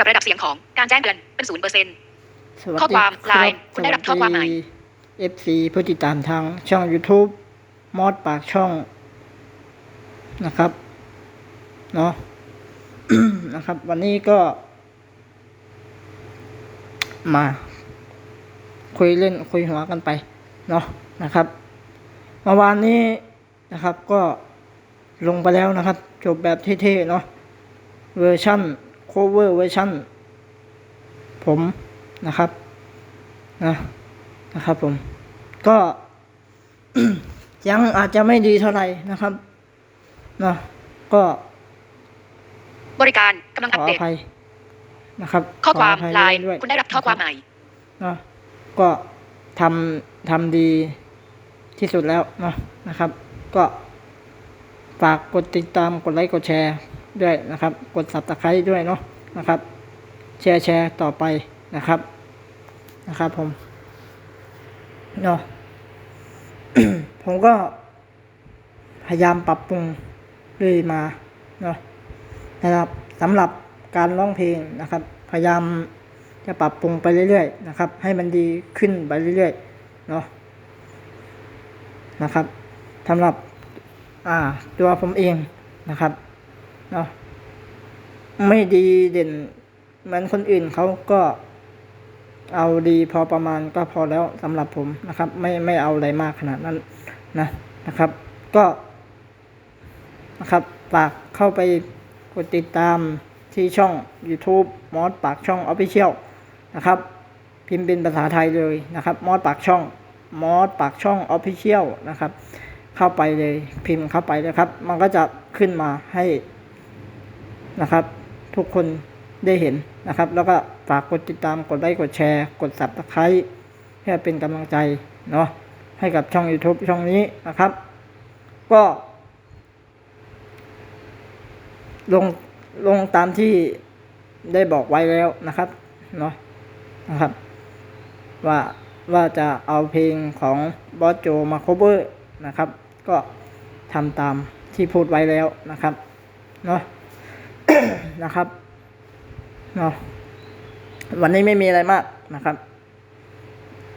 ปรับระดับเสียงของการแจ้งเตือนเป็นศูนย์เปอร์เซ็นต์สวัสข้อดีความครับไลน์คุณได้รับข้อความใหม่เอฟซีผู้ติดตามทางช่อง YouTube มอดปากช่องนะครับเนาะนะครับ วันนี้ก็ มา คุยเล่นคุยหัวกันไปเนาะนะครับเมื่อวานนี้นะครับก็ลงไปแล้วนะครับ จบแบบเท่ๆเนาะเวอร์ชั่น โคเวอร์เวอร์ชั่นผมนะครับนะนะครับผม ก็ยังอาจจะไม่ดีเท่าไหร่นะครับเนาะก็ บริการกำลังขอัปอเดอตภัยนะครับ ข้อความขภัยไลน์ด้วยคุณได้รับข้อความใหม่เนาะก็ทำทำดีที่สุดแล้วเนาะนะครับ ก็ฝากกดติดตามกดไลค์กดแชร์ ด้วยนะครับ กด subscribe ด้วยเนาะนะครับ แชร์แชร์ต่อไปนะครับนะครับผมเนาะผมก็ พยายามปรับปรุงเรื่อยมาเนาะนะครับสำหรับการร้องเพลงนะครับ พยายามจะปรับปรุงไปเรื่อยๆนะครับ ให้มันดีขึ้นไปเรื่อยๆเนาะนะครับสำหรับ อ่า ตัวผมเองนะครับ เนาะไม่ดีเด่นเหมือนคนอื่นเขาก็เอาดีพอประมาณก็พอแล้วสำหรับผมนะครับ ไม่ไม่เอาอะไรมากขนาดนั้นนะนะครับ ก็นะครับฝากเข้าไปกดติดตามที่ช่อง YouTube มอสปากช่อง Official นะครับ พิมพ์เป็นภาษาไทยเลยนะครับ มอสปากช่องมอสปากช่อง Official นะครับ เข้าไปเลยพิมพ์เข้าไปเลยครับ มันก็จะขึ้นมาให้ นะครับ ทุกคนได้เห็นนะครับ แล้วก็ฝากกดติดตามกดไลค์กดแชร์ กด subscribe เพื่อเป็นกำลังใจเนาะให้กับช่อง YouTube ช่องนี้นะครับ ก็ ลงลงตามที่ได้บอกไว้แล้วนะครับเนาะนะครับ ว่าว่าจะเอาเพลงของบอสโจมา cover นะครับ ก็ทำตามที่พูดไว้แล้วนะครับเนาะ นะครับเนาะวันนี้ไม่มีอะไรมากนะครับ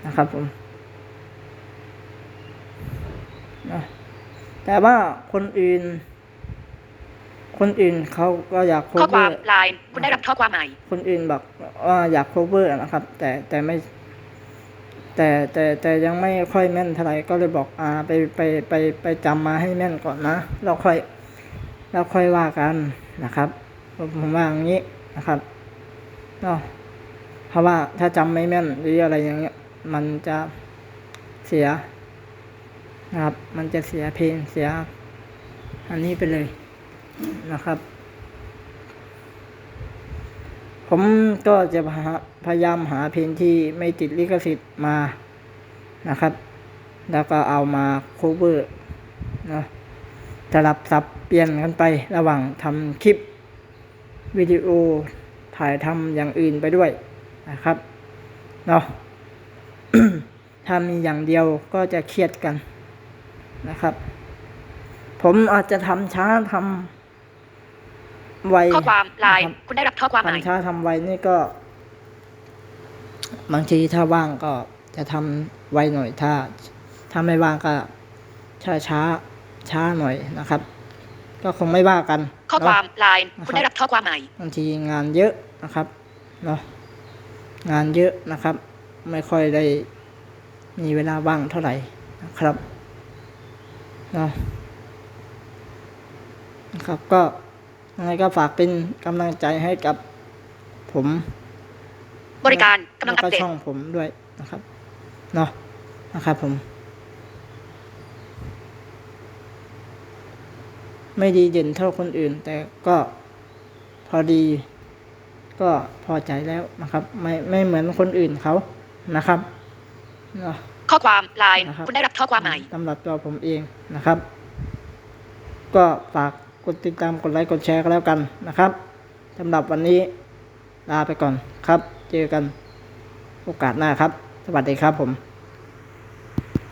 นะครับผมเนาะแต่ว่าคนอื่น คนอื่นเขาก็อยากข้อความ cover ไลน์คุณได้รับข้อความใหม่คนอื่นบอกว่าอยาก cover นะครับ แต่แต่ไม่ แต่แต่แต่ยังไม่ค่อยแม่นเท่าไหร่ก็เลยบอกอ่าไปไปไปไปจำมาให้แม่นก่อนนะเราค่อยเราค่อยว่ากันนะครับ ผมว่าอย่างนี้นะครับเนาะเพราะว่าถ้าจำไม่แม่นหรืออะไรอย่างเงี้ย มันจะเสียนะครับ มันจะเสียเพลงเสีย อันนี้ไปเลยนะครับ ผมก็จะพยายามหาเพลงที่ไม่ติดลิขสิทธิ์มานะครับ แล้วก็เอามา cover นะสลับสับเปลี่ยนกันไประหว่างทำคลิป วิดีโอถ่ายทำอย่างอื่นไปด้วยนะครับเนาะถ้ามีอย่างเดียวก็จะเครียดกันนะครับ ผมอาจจะทำช้าทำไวข้อความไลน์นะครับคุณได้รับข้อความใหม่ทำช้าทำไวนี่ก็ บางทีถ้าว่างก็จะทำไวหน่อยถ้าถ้าไม่ว่างก็ช้าช้าช้าหน่อยนะครับ ก็คงไม่ว่ากัน ข้อความเนะไลน์คุณได้รับข้อความใหม่บางทีงานเยอะนะครับเนาะงานเยอะนะครับ ไม่ค่อยได้มีเวลาว่างเท่าไหร่นะครับเนาะนะครับก็ยังไงก็ฝากเป็นกำลังใจให้กับผม บริการกำลังแล้วอัก็ปเดตช่องผมด้วยนะครับเนาะนะครับผม ไม่ดีเด่นเท่าคนอื่น แต่ก็พอดี ก็พอใจแล้วนะครับ ไม่ไม่เหมือนคนอื่นเขานะครับเนาะข้อความไลน์นะครับคุณได้รับข้อความใหม่สำหรับตัวผมเองนะครับ ก็ฝากกดติดตามกดไลค์กดแชร์ก็แล้วกันนะครับสำหรับวันนี้ลาไปก่อนครับ เจอกันโอกาสหน้าครับ สวัสดีครับผม